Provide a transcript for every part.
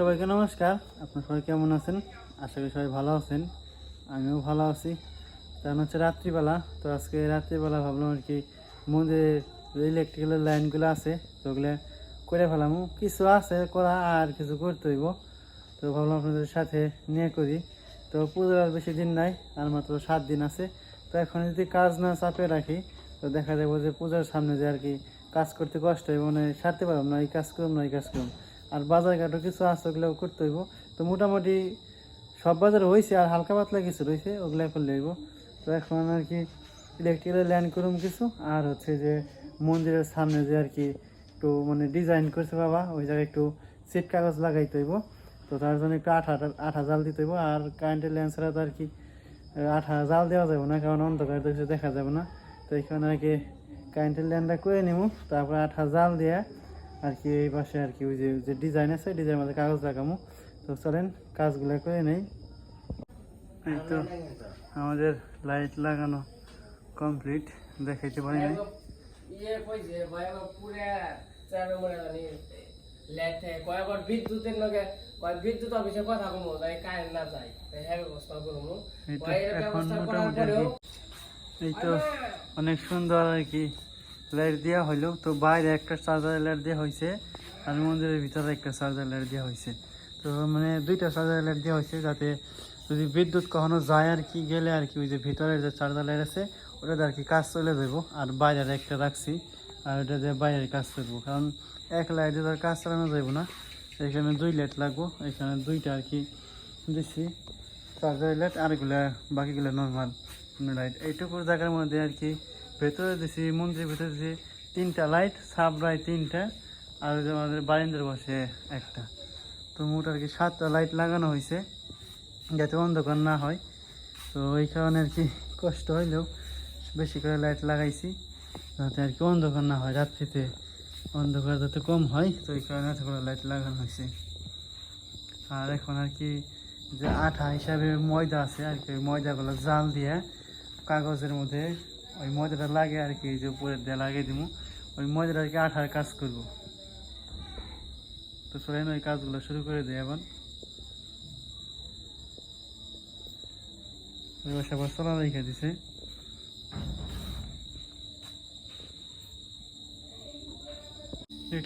সবাইকে নমস্কার। আপনার সবাই কেমন আছেন? আশা করি সবাই ভালো আছেন। আমিও ভালো আছি। কারণ হচ্ছে রাত্রিবেলা। তো আজকে রাত্রিবেলা ভাবলাম আর কি মন্দিরের ইলেকট্রিক্যালের লাইনগুলো আছে, তো ওগুলো করে ফেলাম। কিছু আছে, করা আর কিছু করতে হইব। তো ভাবলাম আপনাদের সাথে নিয়ে করি। তো পুজোর আর বেশি দিন নাই, আর মাত্র সাত দিন আছে। তো এখন যদি কাজ না চাপে রাখি, তো দেখা যাব যে পূজার সামনে যে আর কি কাজ করতে কষ্ট হইব মানে সারতে পারলাম না, এই কাজ করুন না, এই কাজ করুম। আর বাজার ঘাটও কিছু আছে ওগুলো করতে হইব। তো মোটামুটি সব বাজার হয়েছে আর হালকা পাতলা কিছু রয়েছে ওগুলো করলে হইব। তো এখন আর কি ইলেকট্রিক্যাল ল্যান্ড করুম কিছু, আর হচ্ছে যে মন্দিরের সামনে যে আর কি একটু মানে ডিজাইন করছে বাবা, ওই জায়গায় একটু সিট কাগজ লাগাইতে হইব। তো তার জন্য একটু আঠা আঠা জাল দিতে হইব, আর কারেন্টের ল্যান্ড ছাড়া তো আর কি আঠা জাল দেওয়া যাবে না, কারণ অন্ধকার তো দেখা যাবে না। তো এখানে আর কি কারেন্টের ল্যান্ডটা করে নিব তারপর আঠা জাল দিয়ে আর কি এই পাশে আর কি ওই যে যে ডিজাইন আছে ডিজাইন মধ্যে কাগজ লাগামো। তো চলেন কাজগুলো করে নেই। এই তো আমাদের লাইট লাগানো কমপ্লিট দেখাইতে পারি নাই। ইয়ে বিদ্যুতের কয় বিদ্যুৎ অফিসে কথা কমো তাই কারেন্ট না যায় তাই ব্যবস্থা করব এই তো অনেক সুন্দর আর কি লাইট দেওয়া হইল তো বাইরে একটা চার্জার লাইট দেওয়া হয়েছে আর মন্দিরের ভিতরে একটা চার্জার লাইট দেওয়া হয়েছে তো মানে দুইটা চার্জার লাইট দেওয়া হয়েছে যাতে যদি বিদ্যুৎ কখনো যায় আর কি, গেলে আর কি, ওই যে ভিতরে যে চার্জার লাইট আছে ওটাতে আর কি কাজ চলে যাব আর বাইরের একটা রাখছি, আর ওটা দিয়ে বাইরের কাজ করব কারণ এক লাইটে তার কাজ চালানো যাব না। এখানে দুই লাইট লাগবো, এখানে দুইটা আর কি দিচ্ছি চার্জার লাইট আর এগুলা বাকিগুলো নর্মাল লাইট এইটুকু জায়গার মধ্যে আর কি ভেতরে দিছি, মন্দিরের ভেতরে দিছি তিনটা লাইট সাবরাই তিনটা, আর আমাদের বারিন্দার বসে একটা। তো মোট আর কি সাতটা লাইট লাগানো হয়েছে, যাতে অন্ধকার না হয়। তো ওই কারণে আর কি কষ্ট হইলেও বেশি করে লাইট লাগাইছি, যাতে আর কি অন্ধকার না হয়, রাত্রিতে অন্ধকার যাতে কম হয়, তো এই কারণে এত করে লাইট লাগানো হয়েছে। আর এখন আর কি যে আঠা হিসাবে ময়দা আছে, আর কি ময়দাগুলো জাল দিয়ে কাগজের মধ্যে ওই ময়দাটা লাগে আর কি যে উপরের দিয়ে লাগিয়ে দিব ওই ময়দাটা আর কি আঠার কাজ করব। তো চলেন ওই কাজগুলো শুরু করে দিই এখন। ওই বাসা আবার চলা রেখে দিছে।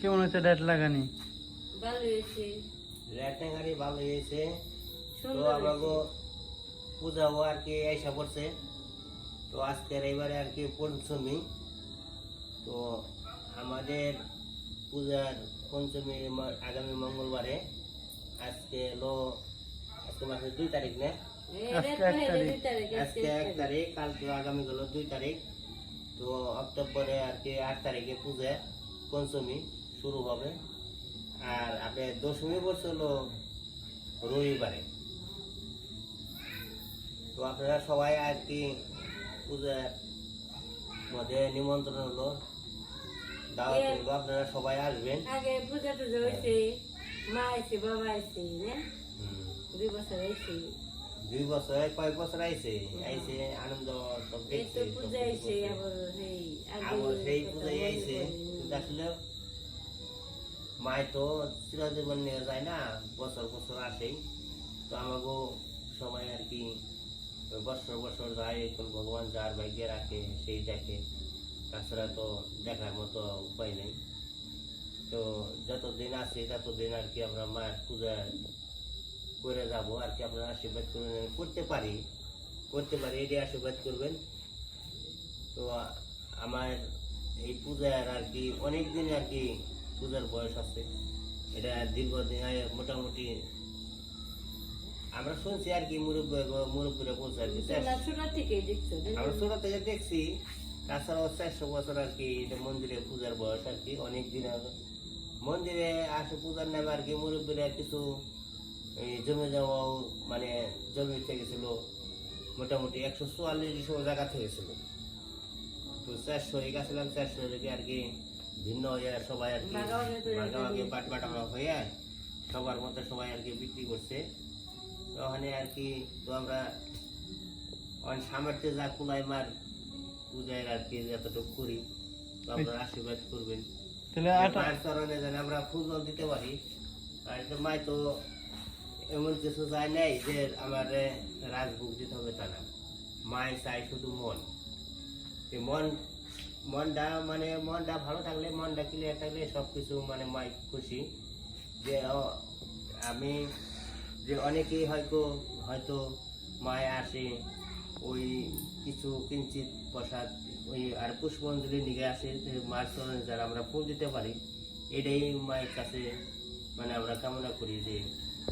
কেমন হচ্ছে ডেট লাগানি? ভালো হয়েছে। ল্যাটেঙ্গারি ভালো হয়েছে। তো সুন্দর আমাকে পূজাও আর কি এসে পড়ছে। তো আজকের এবারে আর কি পঞ্চমী। তো আমাদের পূজার পঞ্চমী আগামী মঙ্গলবারে আজকে হলো আজকে মাসের দুই তারিখ না? আজকে এক তারিখ। আজকে কালকে আগামী হলো দুই তারিখ। তো অক্টোবরে আর কি আট তারিখে পূজা পঞ্চমী শুরু হবে। আর আপনার দশমী বছর হলো রবিবারে। তো আপনারা সবাই আর কি পূজার মধ্যে নিমন্ত্রণ হলো। দাওয়াত হলো আপনারা সবাই আসবেন। আগে পূজা টুজা হয়েছে মা আইছে বাবা আইছে দুই বছর আইছে দুই বছর কয় বছর আইছে। আইছে আনন্দ সব দেখছে তো সব পূজা আইছে আবার সেই আবার সেই পূজায় আইছে। কিন্তু আসলে মায় তো চিরজীবন নিয়ে যায় না বছর বছর আসেই। তো আমাকেও সবাই আর কি বছর বছর যায় এখন ভগবান যার ভাগ্যে রাখে, সেই দেখে। তাছাড়া তো দেখার মতো উপায় নেই। তো যতদিন আছে, ততদিন আর কি আমরা মায়ের পূজা করে যাব, আর কি আপনারা আশীর্বাদ করবেন করতে পারি। করতে পারি এটি আশীর্বাদ করবেন। তো আমার এই পূজার আর কি অনেক দিন আর কি পূজার বয়স আছে। এটা দীর্ঘদিন মোটামুটি আমরা শুনছি আর কি মুরব্বী মুরব্বীরা বলছে আর কি? আমরা ছোট থেকে দেখছি তাছাড়াও চারশো বছর আর কি মন্দিরে পূজার বয়স আর কি অনেক দিন আগে। মন্দিরে আসে পূজার নামে আর কি মুরব্বীরা কিছু জমে যাওয়াও মানে জমি থেকেছিল মোটামুটি একশো চুয়াল্লিশ জায়গা থেকেছিল। তো চারশো গেছিলাম চারশো রেখে আর কি ভিন্ন হয়ে সবাই আর কি বাট বাটামা হয়ে সবার মধ্যে সবাই আর কি বিক্রি করছে। ওখানে আর কি তো আমরা অনেক সামর্থ্যে যা কুলাই মার পূজায় আর কি যতটুকু করি। তো আপনারা আশীর্বাদ করবেন। তাহলে মায়ের চরণে যেন আমরা ফুল জল দিতে পারি। আর তো মাই তো এমন কিছু চাই নাই যে আমার রাজভোগ দিতে হবে তা না। মাই চাই শুধু মন। এই মন মনটা মানে মনটা ভালো থাকলে মনটা ক্লিয়ার থাকলে সব কিছু মানে মাই খুশি। যে আমি যে অনেকেই হয়তো হয়তো মায় আসে ওই কিছু কিঞ্চিত প্রসাদ ওই আর পুষ্পাঞ্জলি নিয়ে আসে মার চরণে যারা আমরা ফুল দিতে পারি এটাই মায়ের কাছে মানে আমরা কামনা করি যে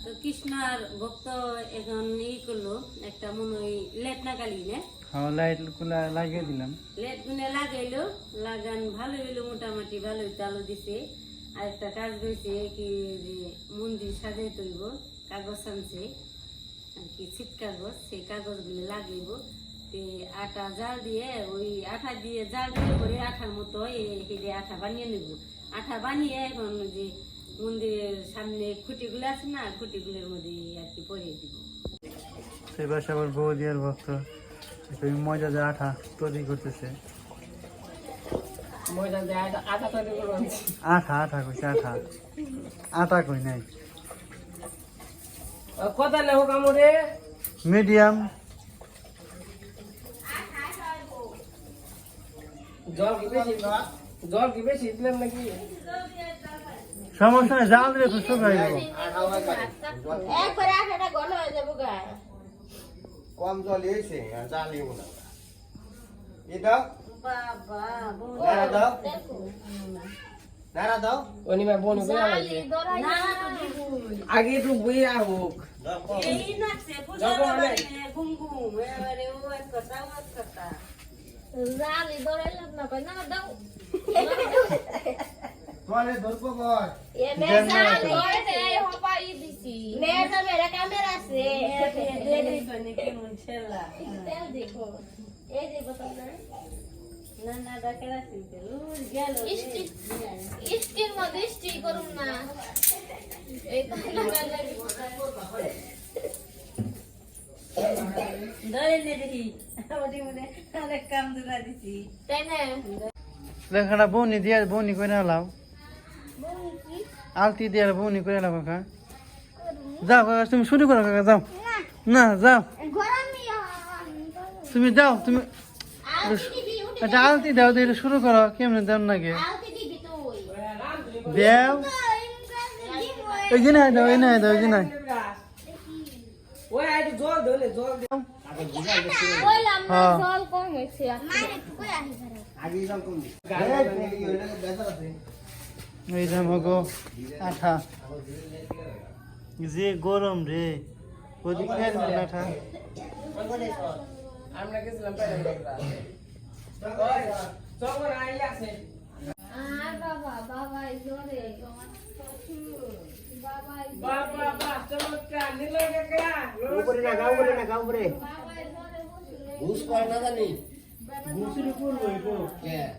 তো কৃষ্ণার ভক্ত এখন ই করল একটা মনে হয় লেট না গালি না? হ্যাঁ লাইটগুলা লাগিয়ে দিলাম। লেট গুনে লাগাইলো লাগান ভালো হইল মোটামুটি ভালোই চালু দিছে। আর একটা কাজ রয়েছে কি যে মন্দির সাজাই তুলব কাগজ আনছে আর কি ছিট কাগজ সেই কাগজগুলো লাগাইব তে আটা জাল দিয়ে ওই আঠা দিয়ে জাল দিয়ে করে আঠার মতো হেঁটে আঠা বানিয়ে নেব। আঠা বানিয়ে এখন যে মন্দিরের সামনে খুঁটিগুলো আছে না খুঁটিগুলোর মধ্যে আর কি পরিয়ে দিব। সেই পাশে আবার বৌদি আর ভক্ত। একটু মজা যে আঠা তৈরি করতেছে। মজা দিয়ে আটা আটা আঠা আঠা কইছে আঠা। আটা কই নাই? কথা নেব কামড়ে। মিডিয়াম। জল কি বেশি? জল কি বেশি? দিলাম নাকি? সমস্যা নেই জাল দিলে একবারে হয়ে যাব কম জল এসে জাল না। এটা বাবা দাও। নাড়া দাও অনিমা বোন আগে তো বইয়া হোক এই নাচে পূজা করে ঘুম ঘুম এবারে ও এক কথা ও এক কথা জালি দৌড়াইলাম না কই না দাও তোরে ধরবো কর এ মেজালি দৌড়াইতে হপাই দিছি মেজা মেরা ক্যামেরা আছে ছেলা তেল দেখো এই ইষ্টির মধ্যে ইষ্টি করুম না। এই তো লাগালে ধরে নে দেখি ওটি মনে অনেক কাম দুরা দিছি। তাই না? লেখাটা বৌনি দিয়ে বৌনি করে আলাও আলতি দিয়ে বৌনি করে আলাও কাকা। যাও কাকা তুমি শুরু করো কাকা যাও। না। যাও। তুমি যাও তুমি উঠে একটা আলতি দাও দিয়ে শুরু করো। কেমনে দেন নাকি? আলতি দিবি তুই। দেও। ওই দাও নাই দাও ওই যে নাই ওই আইটি জল ধরে জল দে কইলাম না হ্যাঁ। জল কম হইছে মারে কই আহি ধরে আগে জল কম দি এই যে মগো আঠা। যে গরম রে। ওদিক আঠা। আমরা গেছিলাম আর বাবা বাবা জোরে বাবা বাবা চমৎকার নিল কাকা উপরে না গাও উপরে না গাও উপরে। বাবা জোরে বসলে ঘুষ করে না জানি? ঘুষির করব একটু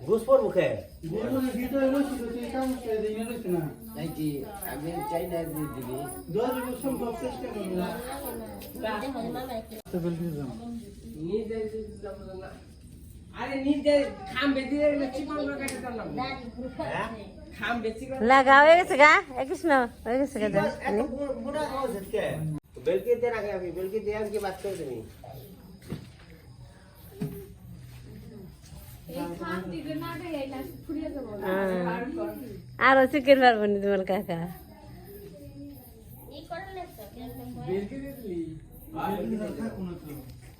ঘুষ পর মুখে? গরমের ভিতরে বসি তো তুই কাম করে দিয়ে গেলিস না। নাকি আমি চাই না দিয়ে দিবি? দশ বছর সব চেষ্টা করব। তো বলবি না নিজে খাম বেঁধে চিকন করে কেটে দিলাম হ্যাঁ? খাম বেশি করে লাগা হয়ে গেছে গা? এ কৃষ্ণ হয়ে গেছে গা এত বুড়া গাও ঝটকে বেলকি দে না আমি বেলকি দে আমি কি বাত করে তুমি এই খান দিবে না রে এটা ফুরিয়ে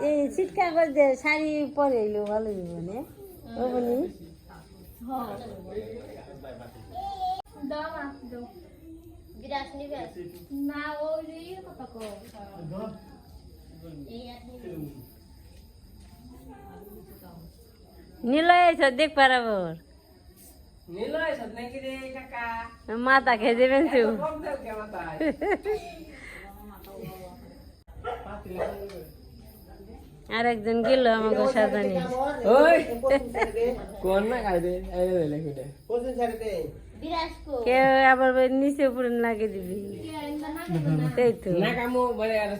এই করে যে শাড়ি পরে এলো ভালো ও বলি? দাও মা দাও বিরাস নিবে না ওই ইয়ে কথা কো এই আপনি নিল এসে দেখ পারাবর মাথা খেয়ে দেবেন কে মাথায়? আর একজন গেল আমাকে সাজানি। ওই। কোন না কাইদে এই লে কুটে কোচিং ছাড়তে কেউ আবার নিচে উপরে দিবি। তাই তো। না কামো আর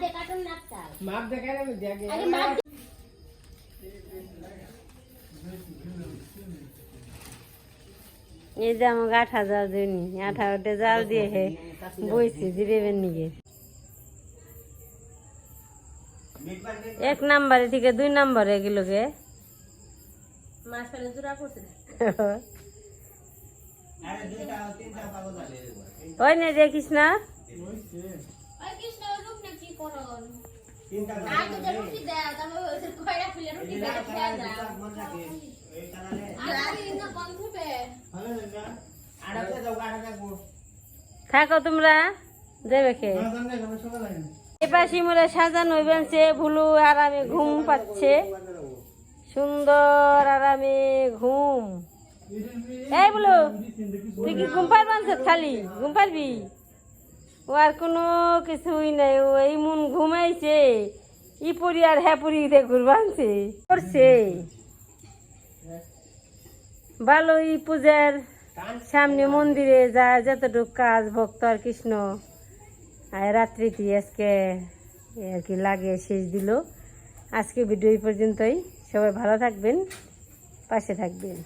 দে কাটুন নাকটা মাপ এই যে আমাকে আঠা জাল আঠা ওটা জাল দিয়ে হে বইছে জিরেবেন নিগে এক নাম্বারে থেকে দুই নাম্বারে আছে ওই না না কৃষ্ণ। খেয়ে থাকো তোমরা দেবে খে এপাশি মোরে সাজানো হইবেনছে ভুলু আরামে ঘুম পাচ্ছে। সুন্দর আরামে ঘুম। এই বলো তুই কি ঘুম পারবান খালি? ঘুম পারবি ও আর কোনো কিছুই নাই, ও এই মন ঘুমাইছে। ই পরি আর হ্যাঁ পরি ঘুরবানছে করছে। ভালো ই পূজার সামনে মন্দিরে যা যতটুক কাজ ভক্ত আর কৃষ্ণ। রাত্রিতে আজকে আর কি লাগিয়ে শেষ দিল। আজকে ভিডিও এই পর্যন্তই। সবাই ভালো থাকবেন, পাশে থাকবেন।